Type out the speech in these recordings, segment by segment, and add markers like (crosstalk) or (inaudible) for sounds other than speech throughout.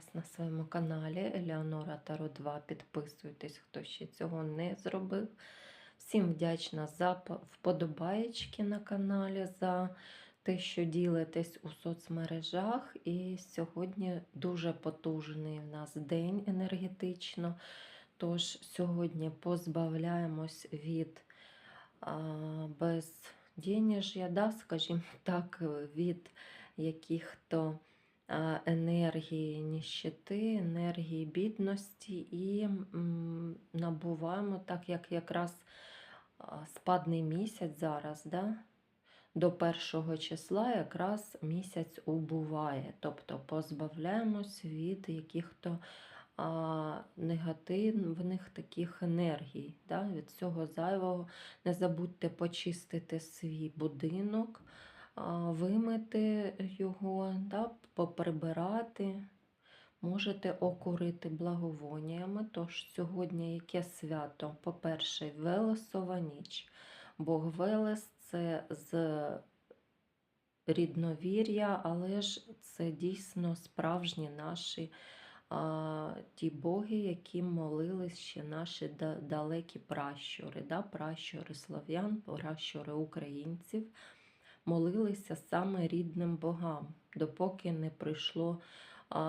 вас на своєму каналі Елеонора Таро 2. Підписуйтесь, хто ще цього не зробив. Всім вдячна за вподобаєчки на каналі, за те, що ділитесь у соцмережах. І сьогодні дуже потужний в нас день енергетично. Тож сьогодні позбавляємось від а, безденеж'я, да, скажімо так, від яких-то енергії ніщити, енергії бідності і набуваємо, так як якраз спадний місяць зараз, да? до першого числа якраз місяць убуває, тобто позбавляємось від яких-то негативних таких енергій, да? від цього зайвого. Не забудьте почистити свій будинок, вимити його, да? поприбирати. Можете окурити благовоннями. Тож сьогодні яке свято? По-перше, Велесова ніч. Бог Велес це з рідновір'я, але ж це дійсно справжні наші а, ті боги, які молились ще наші далекі пращури, да? пращури слав'ян, пращури українців. Молилися саме рідним богам, допоки не прийшло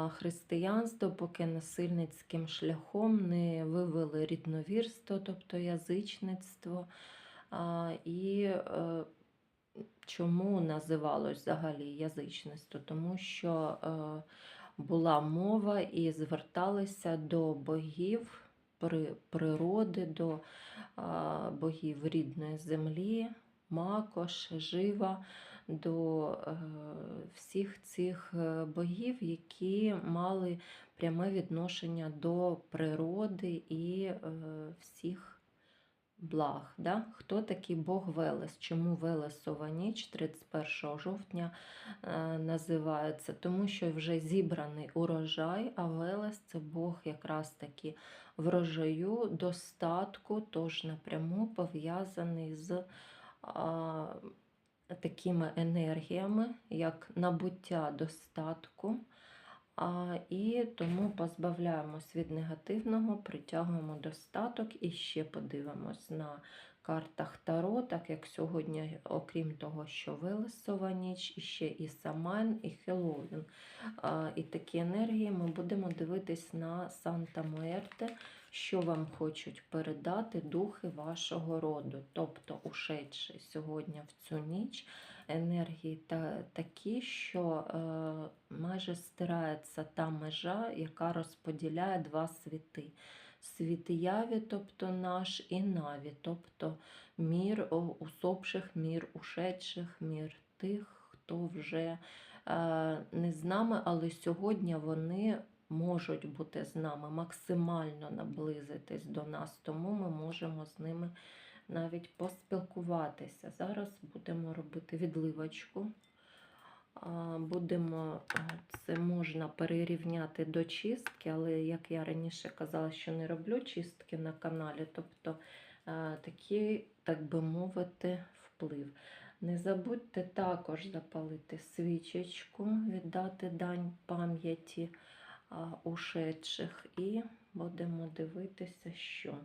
християнство, поки насильницьким шляхом не вивели рідновірство, тобто язичництво. І е, чому називалось взагалі язичництво? Тому що е, була мова і зверталися до богів при- природи, до богів рідної землі, Макош, Жива, до е, всіх цих е, богів, які мали пряме відношення до природи і е, всіх благ. Да? Хто такий Бог Велес? Чому Велесова ніч 31 жовтня називається? Тому що вже зібраний урожай, а Велес це Бог якраз таки врожаю, достатку, тож напряму пов'язаний з такими енергіями, як набуття достатку. І тому позбавляємось від негативного, притягуємо достаток і ще подивимось на картах Таро, так як сьогодні, окрім того, що Велесова ніч, ще і Самайн, і Хеллоуін. І такі енергії ми будемо дивитись на Санта Муерте, що вам хочуть передати духи вашого роду, тобто ушедші сьогодні в цю ніч енергії та, такі, що е, майже стирається та межа, яка розподіляє два світи. Світ яві, тобто наш, і наві, тобто мір усопших, мір ушедших, мір тих, хто вже е, не з нами, але сьогодні вони можуть бути з нами, максимально наблизитись до нас, тому ми можемо з ними навіть поспілкуватися. Зараз будемо робити відливочку. Будемо, це можна перерівняти до чистки, але як я раніше казала, що не роблю чистки на каналі, тобто такий, так би мовити, вплив. Не забудьте також запалити свічечку, віддати дань пам'яті ушедших, і будемо дивитися, що.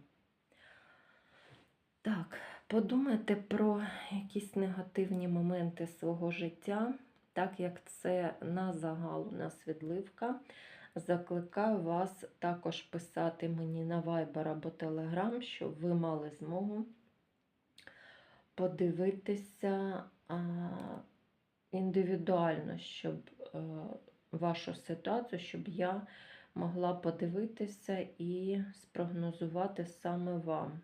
Так, подумайте про якісь негативні моменти свого життя, так як це на загал у нас. Закликаю вас також писати мені на Viber або Telegram, щоб ви мали змогу подивитися індивідуально, щоб е, вашу ситуацію, щоб я могла подивитися і спрогнозувати саме вам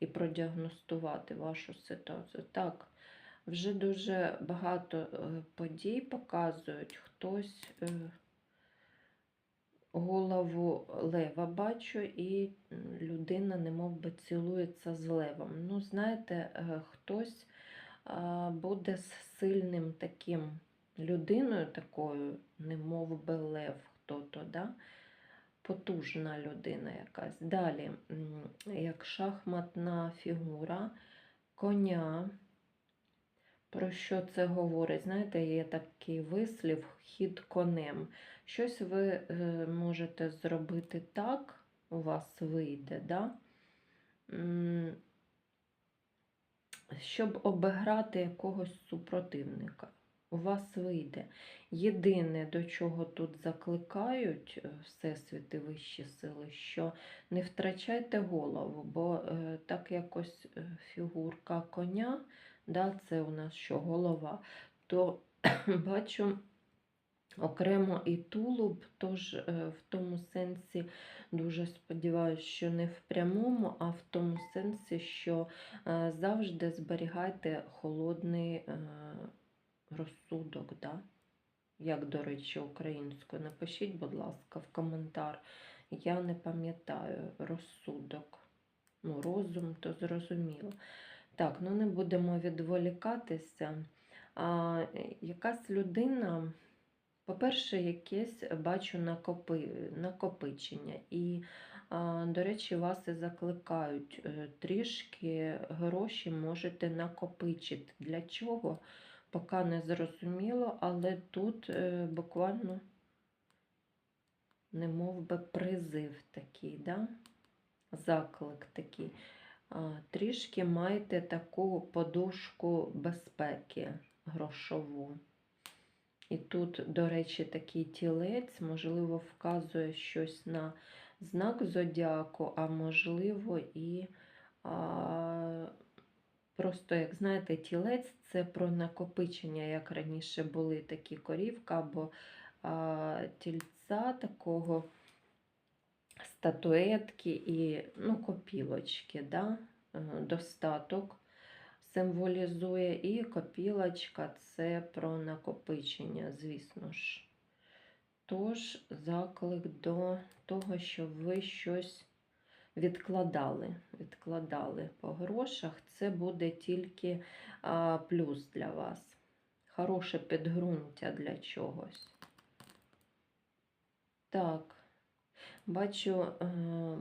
і продіагностувати вашу ситуацію. Так, вже дуже багато е, подій показують. Хтось е, голову лева бачу, і людина немов би цілується з левом. Ну, знаєте, е, хтось буде з сильним таким людиною, такою, немов би лев хто-то, да? потужна людина якась. Далі, як шахматна фігура, коня, Про що це говорить? Знаєте, є такий вислів хід конем. Щось ви е, можете зробити так, у вас вийде, да? Щоб обіграти якогось супротивника. У вас вийде. Єдине, до чого тут закликають е, Всесвіти вищі сили, що не втрачайте голову, бо е, так якось фігурка коня, да, це у нас що голова, то (clears throat) бачу окремо і тулуб, тож е, в тому сенсі дуже сподіваюся, що не в прямому, а в тому сенсі, що е, завжди зберігайте холодний е, розсудок. Да? Як, до речі, українською. Напишіть, будь ласка, в коментар. Я не пам'ятаю розсудок. Ну, розум, то зрозуміло. Так, ну не будемо відволікатися. А, якась людина, по-перше, якесь бачу накопи, накопичення. І, а, до речі, вас і закликають е, трішки гроші можете накопичити. Для чого? Поки не зрозуміло, але тут е, буквально не мов би призив такий, да? заклик такий. Трішки майте таку подушку безпеки грошову. І тут, до речі, такий тілець, можливо, вказує щось на знак зодіаку, а можливо, і а, просто, як знаєте, тілець це про накопичення, як раніше були такі корівка або а, тільця такого статуетки і ну, копілочки, да? е, достаток символізує, і копілочка це про накопичення, звісно ж. Тож, заклик до того, щоб ви щось відкладали. Відкладали по грошах, це буде тільки а, плюс для вас. Хороше підґрунтя для чогось. Так. Бачу, е,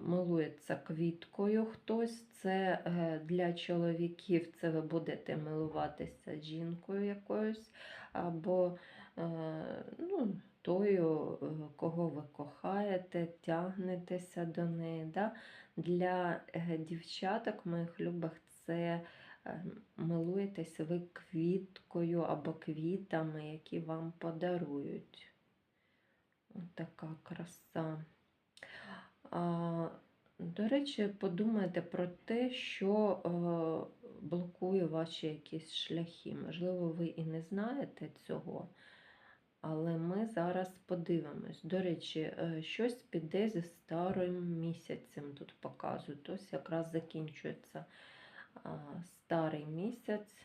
милується квіткою хтось. Це е, для чоловіків це ви будете милуватися жінкою якоюсь, або е, ну, тою, кого ви кохаєте, тягнетеся до неї. Да? Для дівчаток, моїх любих, це милуєтесь ви квіткою або квітами, які вам подарують. Ось така краса. До речі, подумайте про те, що е, блокує ваші якісь шляхи. Можливо, ви і не знаєте цього, але ми зараз подивимось. До речі, е, щось піде зі старим місяцем, тут показують. Ось якраз закінчується старий місяць,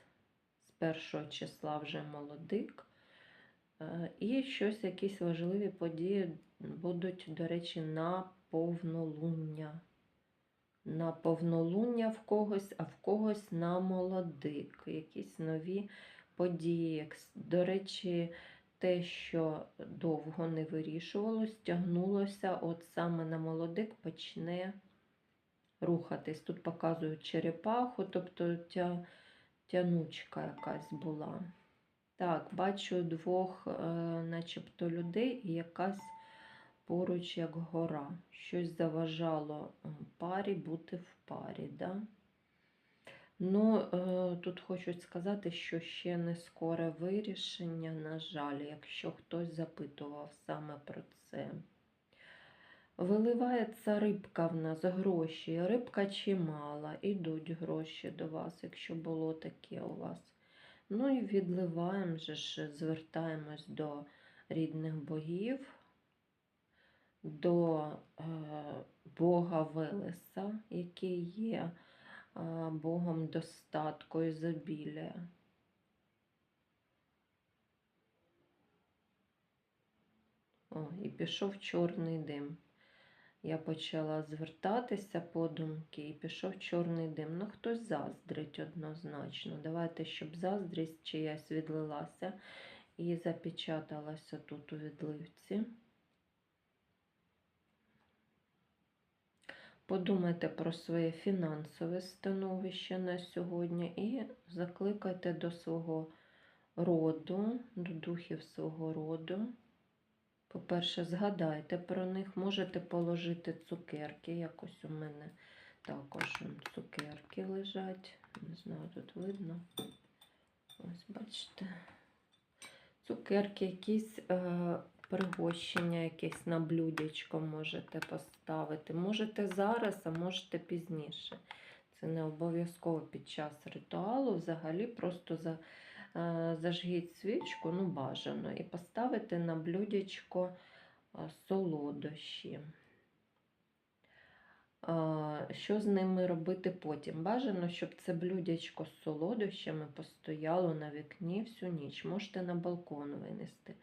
з першого числа вже молодик. Е, і щось, якісь важливі події будуть, до речі, на повнолуння. На повнолуння в когось, а в когось на молодик. Якісь нові події. До речі, те, що довго не вирішувалось, тягнулося, от саме на молодик почне рухатись. Тут показують черепаху, тобто тя, тянучка якась була. Так, бачу двох, е, начебто, людей і якась поруч як гора. Щось заважало парі бути в парі. Да? Ну, е, тут хочуть сказати, що ще не скоре вирішення, на жаль, якщо хтось запитував саме про це. Виливається рибка в нас гроші. Рибка чимала, ідуть гроші до вас, якщо було таке у вас. Ну і відливаємо же ж, звертаємось до рідних богів до е, Бога Велеса, який є е, Богом достатку і забілля. О, і пішов чорний дим. Я почала звертатися подумки і пішов чорний дим. Ну, хтось заздрить однозначно. Давайте, щоб заздрість чиясь відлилася і запечаталася тут у відливці. Подумайте про своє фінансове становище на сьогодні і закликайте до свого роду, до духів свого роду. По-перше, згадайте про них, можете положити цукерки. Якось у мене також цукерки лежать. Не знаю, тут видно. Ось бачите. Цукерки, якісь е, пригощення, якесь на блюдечко можете поставити. Можете зараз, а можете пізніше. Це не обов'язково під час ритуалу. Взагалі просто за, е, зажгіть свічку, ну бажано, і поставити на блюдечко е, солодощі. Що з ними робити потім? Бажано, щоб це блюдечко з солодощами постояло на вікні всю ніч. Можете на балкон винести.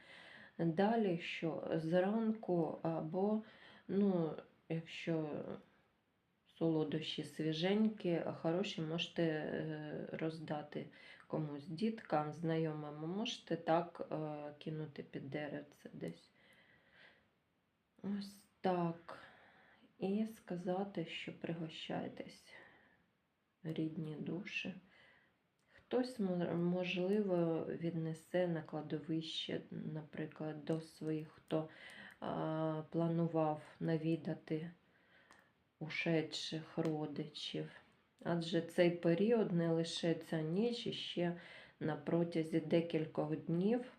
Далі, що зранку або, ну, якщо солодощі свіженькі, хороші, можете е, роздати комусь діткам, знайомим, можете так е, кинути під деревце десь. Ось так. І сказати, що пригощайтесь, рідні душі. Хтось, можливо, віднесе на кладовище, наприклад, до своїх, хто а, планував навідати ушедших родичів. Адже цей період не лише ця ніч, і ще на протязі декількох днів,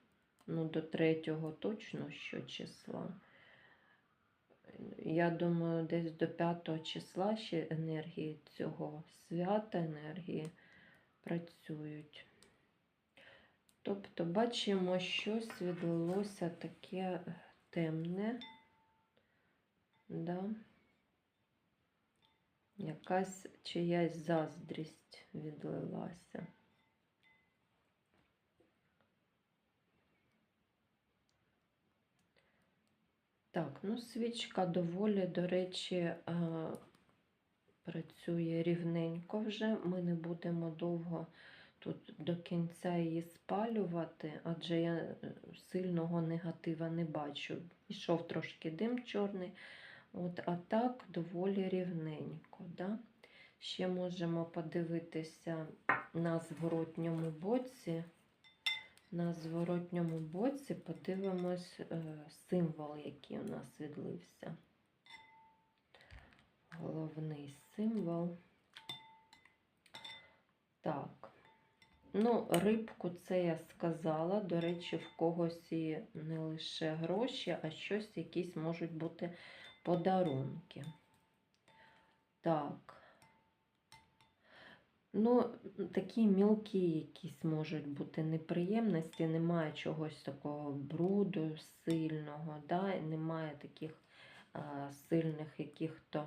ну до третього точно що числа. Я думаю, десь до 5 числа ще енергії цього свята, енергії працюють. Тобто бачимо, щось відлилося таке темне, да? якась чиясь заздрість відлилася. Так, ну свічка доволі, до речі, е, працює рівненько вже. Ми не будемо довго тут до кінця її спалювати, адже я е, сильного негатива не бачу. Пішов трошки дим чорний, от, а так доволі рівненько. Да? Ще можемо подивитися на зворотньому боці. На зворотньому боці подивимось е, символ, який у нас відлився. Головний символ. Так. Ну, рибку це я сказала. До речі, в когось і не лише гроші, а щось якісь можуть бути подарунки. Так. Ну, такі мілкі якісь можуть бути неприємності, немає чогось такого бруду сильного, да? немає таких а, сильних яких-то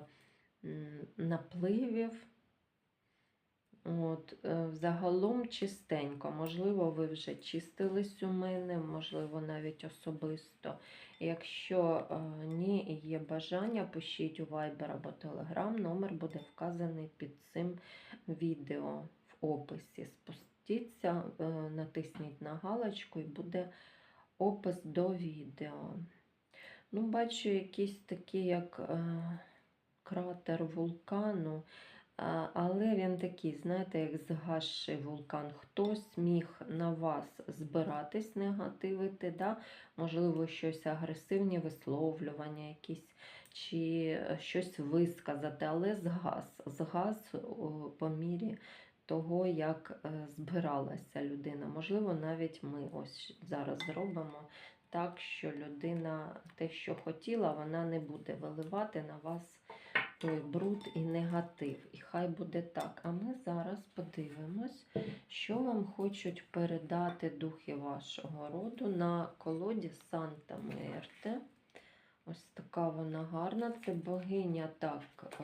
напливів. От, е, Загалом чистенько. Можливо, ви вже чистились у мене, можливо, навіть особисто. Якщо е, ні є бажання, пишіть у Viber або Telegram, номер буде вказаний під цим відео в описі. Спустіться, е, натисніть на галочку і буде опис до відео. Ну, бачу якісь такі, як кратер вулкану. Але він такий, знаєте, як згасший вулкан. Хтось міг на вас збиратись, негативити, да? можливо, щось агресивні висловлювання, якісь, чи щось висказати, але згас. Згас по мірі того, як е, збиралася людина. Можливо, навіть ми ось зараз зробимо так, що людина те, що хотіла, вона не буде виливати на вас той бруд і негатив. І хай буде так. А ми зараз подивимось, що вам хочуть передати духи вашого роду на колоді Санта Мерте. Ось така вона гарна. Це богиня так, е,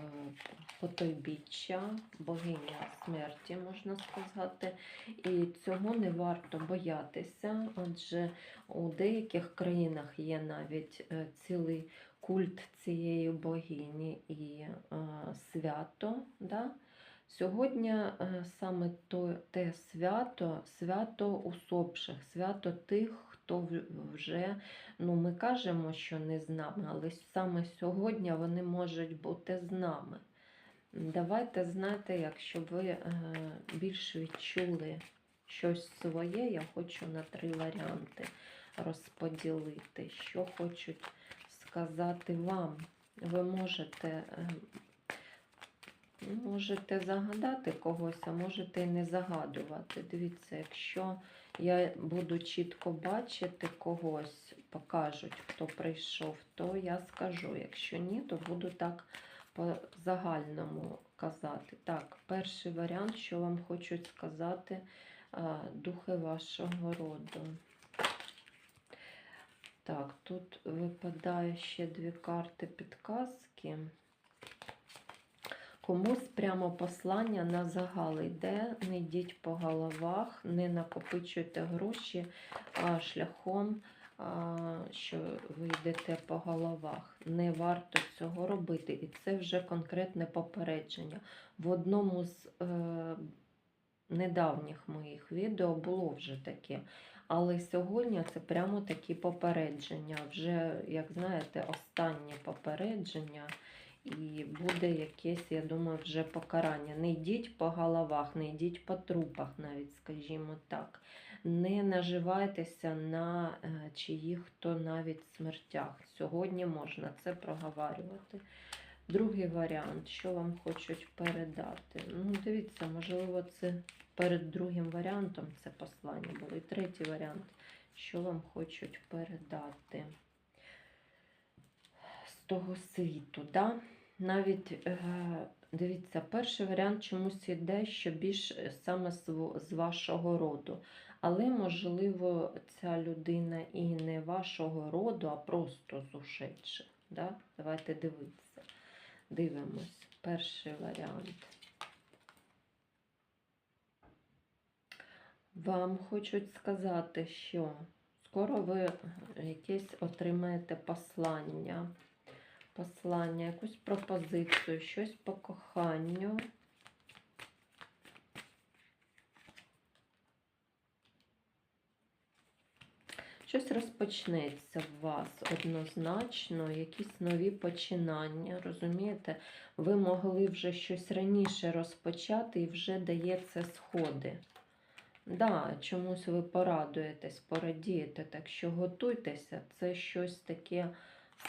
потойбіччя, богиня смерті, можна сказати. І цього не варто боятися, адже у деяких країнах є навіть е, цілий культ цієї богині і е, свято. Да? Сьогодні е, саме то, те свято, свято усопших, свято тих, хто вже, ну ми кажемо, що не з нами, але саме сьогодні вони можуть бути з нами. Давайте знаєте, якщо ви е, більш відчули щось своє, я хочу на три варіанти розподілити, що хочуть сказати вам. Ви можете, е, можете загадати когось, а можете і не загадувати. Дивіться, якщо я буду чітко бачити когось, покажуть, хто прийшов, то я скажу. Якщо ні, то буду так по загальному казати. Так, перший варіант, що вам хочуть сказати духи вашого роду. Так, тут випадає ще дві карти підказки. Комусь прямо послання на загал йде, не йдіть по головах, не накопичуйте гроші а, шляхом, а, що ви йдете по головах. Не варто цього робити. І це вже конкретне попередження. В одному з е, недавніх моїх відео було вже таке. Але сьогодні це прямо такі попередження. Вже, як знаєте, останнє попередження. І буде якесь, я думаю, вже покарання. Не йдіть по головах, не йдіть по трупах, навіть, скажімо так. Не наживайтеся на е, чиїх то навіть смертях. Сьогодні можна це проговорювати. Другий варіант, що вам хочуть передати. Ну, дивіться, можливо, це перед другим варіантом це послання було. І третій варіант, що вам хочуть передати з того світу. Да? Навіть е, дивіться, перший варіант чомусь іде, що більш е, саме з вашого роду. Але, можливо, ця людина і не вашого роду, а просто з. Да? Давайте дивитися. Дивимось. Перший варіант. Вам хочуть сказати, що скоро ви якесь отримаєте послання, послання, якусь пропозицію, щось по коханню. Щось розпочнеться в вас однозначно, якісь нові починання. Розумієте, ви могли вже щось раніше розпочати і вже дається сходи. Да, чомусь ви порадуєтесь, порадієте, так що готуйтеся, це щось таке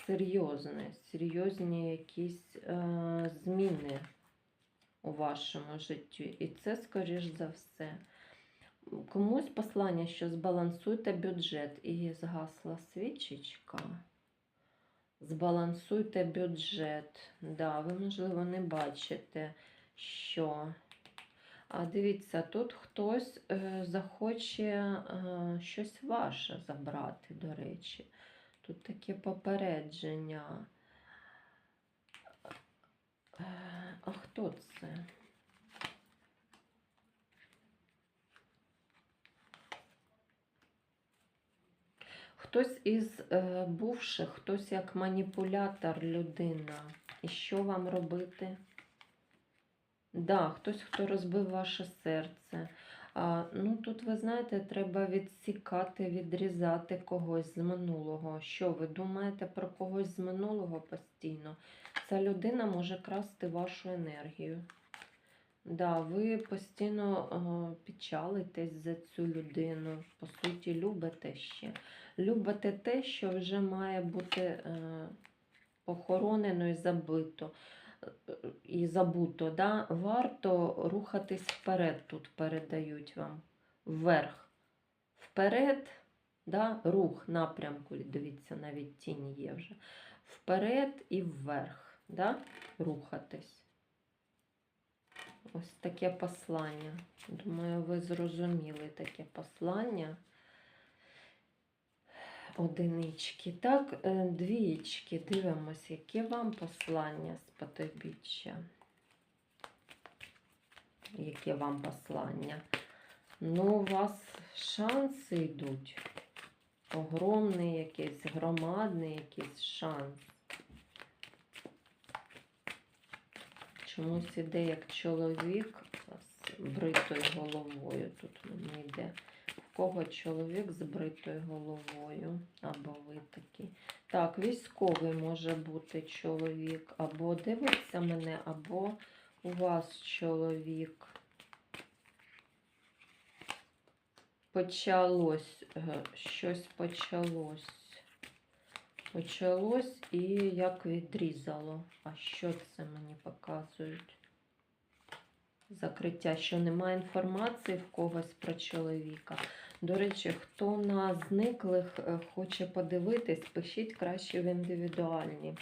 серйозне, серйозні якісь е, зміни у вашому житті. І це, скоріш за все. Комусь послання, що збалансуйте бюджет. І згасла свічечка. Збалансуйте бюджет. Да, ви, можливо, не бачите, що. А дивіться, тут хтось е, захоче е, щось ваше забрати, до речі. Тут таке попередження. Е, а хто це? Хтось із бувших, хтось як маніпулятор людина. І що вам робити? Да, хтось, хто розбив ваше серце. А, ну, тут, ви знаєте, треба відсікати, відрізати когось з минулого. Що ви думаєте про когось з минулого постійно? Ця людина може красти вашу енергію. Да, ви постійно печалитесь за цю людину. По суті, любите ще. Любите те, що вже має бути е, похоронено і забито. І забуто, да? варто рухатись вперед, тут передають вам. Вверх. Вперед, да? рух напрямку, дивіться, навіть тінь є вже. Вперед і вверх. Да? Рухатись. Ось таке послання. Думаю, ви зрозуміли таке послання. Одинички. Так, е, двієчки. Дивимось, яке вам послання з потойбіччя. Яке вам послання? Ну, у вас шанси йдуть. Огромний якийсь, громадний якийсь шанс. Чомусь іде як чоловік з бритою головою. Тут мені йде кого чоловік з бритою головою, або ви такі. Так, військовий може бути чоловік, або дивиться мене, або у вас чоловік. Почалось, е, щось почалось. Почалось і як відрізало. А що це мені показують? Закриття, що немає інформації в когось про чоловіка. До речі, хто на зниклих е, хоче подивитись, пишіть краще в індивідуальні.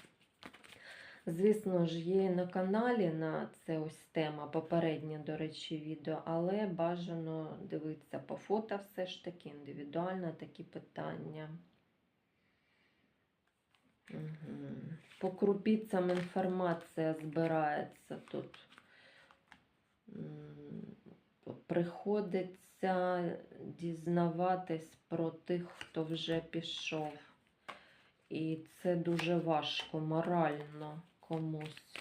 Звісно ж, є на каналі на це ось тема, попереднє, до речі, відео, але бажано дивитися по фото все ж таки, індивідуально такі питання. Угу. По крупицям інформація збирається тут. Приходиться дізнаватись про тих, хто вже пішов. І це дуже важко морально комусь.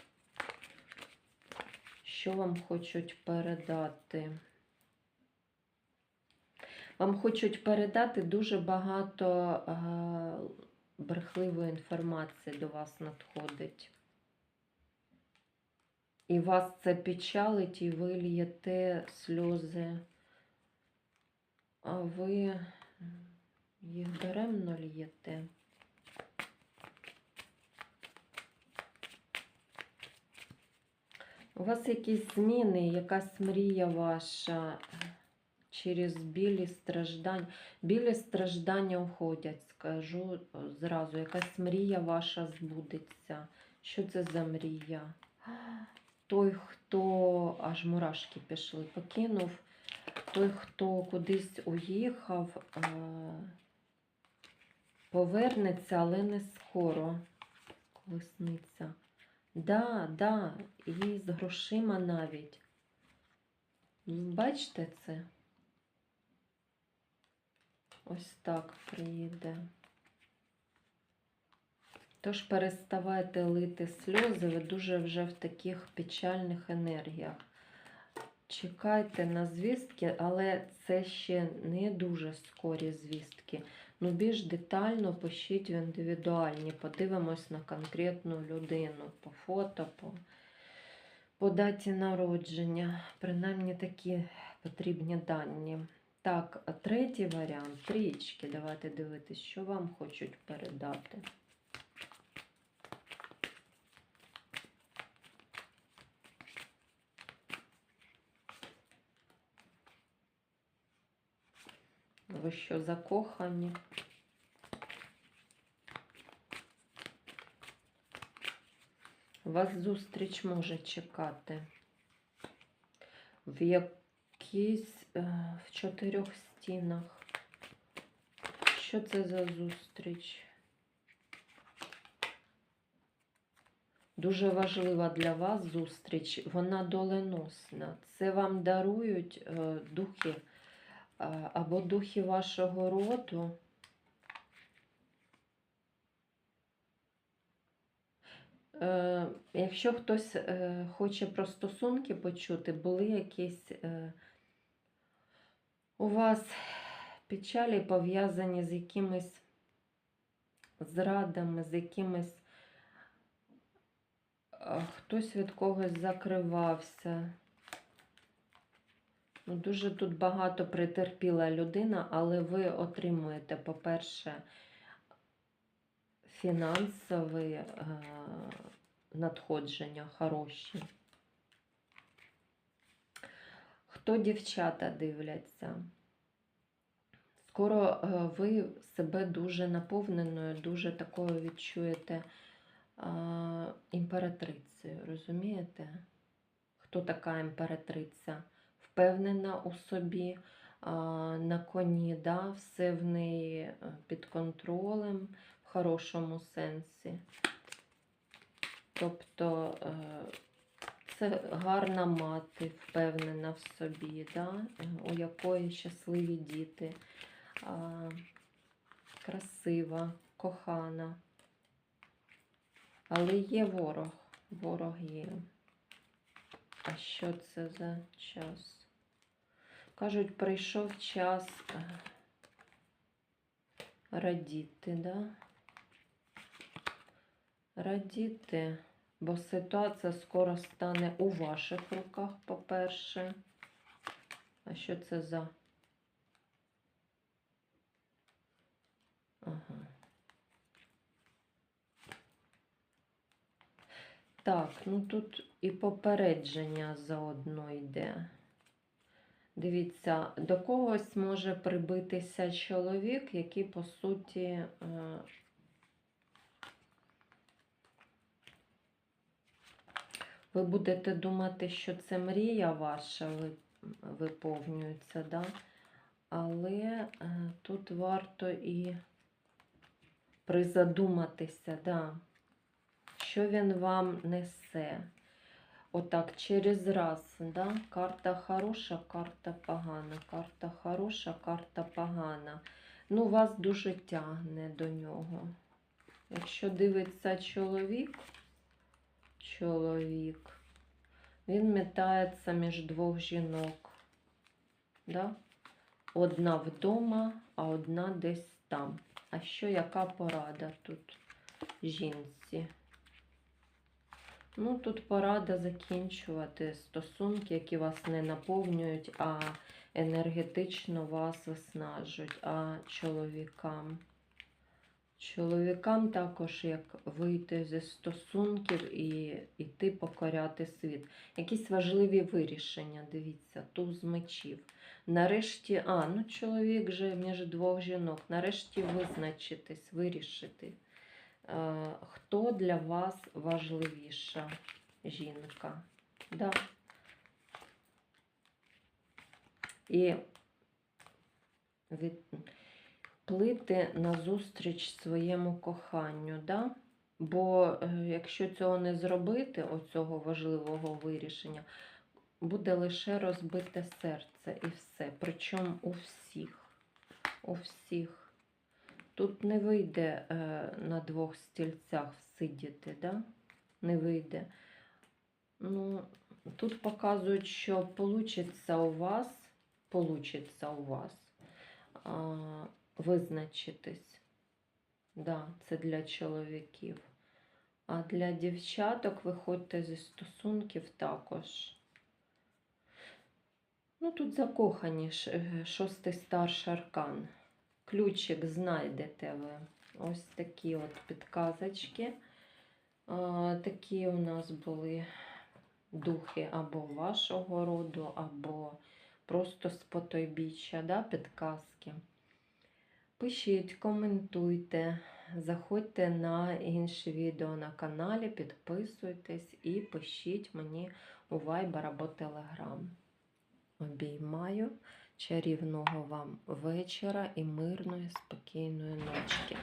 Що вам хочуть передати? Вам хочуть передати дуже багато е, брехливої інформації до вас надходить. І вас це печалить, і ви л'єте сльози. А ви їх даремно л'єте. У вас якісь зміни, якась мрія ваша через білі страждання. Білі страждання уходять, скажу зразу. Якась мрія ваша збудеться. Що це за мрія? Той, хто аж мурашки пішли, покинув, той, хто кудись уїхав, е, повернеться, але не скоро. Колесниця. Да, да, і з грошима навіть. Бачите це? Ось так приїде. Тож переставайте лити сльози, ви дуже вже в таких печальних енергіях. Чекайте на звістки, але це ще не дуже скорі звістки. Ну, більш детально пишіть в індивідуальні, подивимось на конкретну людину по фото, по, по даті народження. Принаймні такі потрібні дані. Так, третій варіант трічки. Давайте дивитись, що вам хочуть передати. Ви що, закохані? Вас зустріч може чекати в якійсь е, в чотирьох стінах. Що це за зустріч? Дуже важлива для вас зустріч, вона доленосна. Це вам дарують е, духи або духи вашого роду. Е, Якщо хтось е, хоче про стосунки почути, були якісь е, у вас печалі пов'язані з якимись зрадами, з якимись хтось від когось закривався. Ну, Дуже тут багато претерпіла людина, але ви отримуєте, по-перше, фінансові е, надходження хороші. Хто дівчата дивляться? Скоро е, ви себе дуже наповненою, дуже такою відчуєте е, імператрицею, розумієте? Хто така імператриця? Впевнена у собі, на коні, да? все в неї е, під контролем, в хорошому сенсі. Тобто е, це гарна мати, впевнена в собі, да? е, у якої щасливі діти, красива, кохана. Але є ворог, ворог є. А що це за час? Кажуть, прийшов час е, радіти, да? Радіти, бо ситуація скоро стане у ваших руках, по-перше. А що це за? Ага. Так, ну тут і попередження заодно йде. Дивіться, до когось може прибитися чоловік, який, по суті, е, ви будете думати, що це мрія ваша виповнюється, да? але е, тут варто і призадуматися, да? що він вам несе. Отак, через раз, да? карта хороша, карта погана, карта хороша, карта погана. Ну, вас дуже тягне до нього. Якщо дивиться чоловік, чоловік, він метається між двох жінок. Да? Одна вдома, а одна десь там. А що, яка порада тут жінці? Ну, тут порада закінчувати стосунки, які вас не наповнюють, а енергетично вас виснажують. А чоловікам. Чоловікам також як вийти зі стосунків і йти покоряти світ. Якісь важливі вирішення, дивіться, туз мечів. Нарешті, а, ну чоловік же між двох жінок, нарешті визначитись, вирішити. Е, хто для вас важливіша жінка. Да. І від... плити назустріч своєму коханню. Да? Бо е, якщо цього не зробити, оцього важливого вирішення, буде лише розбите серце і все. Причому у всіх. У всіх. Тут не вийде е, на двох стільцях сидіти, да? Не вийде. Ну, тут показують, що получиться у вас, получиться у вас а, визначитись. Да, це для чоловіків. А для дівчаток виходьте зі стосунків також. Ну, тут закохані е, шостий старший аркан ключик знайдете ви. Ось такі от підказочки. Такі у нас були духи або вашого роду, або просто з потойбіччя, да, підказки. Пишіть, коментуйте, заходьте на інші відео на каналі, підписуйтесь і пишіть мені у Viber або Telegram. Обіймаю. Чарівного вам вечора і мирної, спокійної ночки.